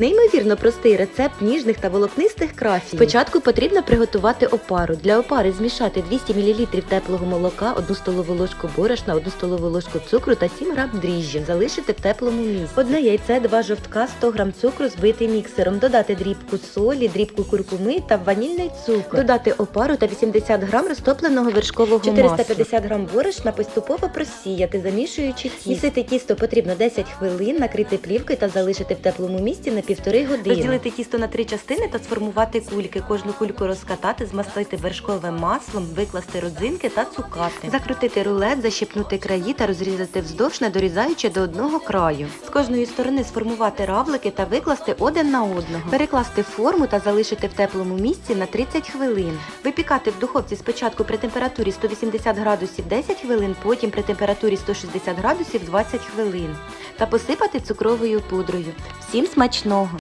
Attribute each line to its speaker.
Speaker 1: Неймовірно простий рецепт ніжних та волокнистих крафій. Спочатку потрібно приготувати опару. Для опари змішати 200 мл теплого молока, 1 столову ложку борошна, 1 столову ложку цукру та 7 грам дріжджів. Залишити в теплому місці. Одне яйце, 2 жовтка, 100 грам цукру збитий міксером. Додати дрібку солі, дрібку куркуми та ванільний цукор. Додати опару та 80 грам розтопленого вершкового 450 грам борошна поступово просіяти, замішуючи тісто. Місити тісто потрібно 10 хвилин, накрити плівкою та залишити в теплому місці на півтори години. Розділити тісто на три частини та сформувати кульки. Кожну кульку розкатати, змастити вершковим маслом, викласти родзинки та цукати. Закрутити рулет, защипнути краї та розрізати вздовж, не дорізаючи до одного краю. З кожної сторони сформувати равлики та викласти один на одного. Перекласти форму та залишити в теплому місці на 30 хвилин. Випікати в духовці спочатку при температурі 180 градусів 10 хвилин, потім при температурі 160 градусів 20 хвилин. Та посипати цукровою пудрою. Всім смачного!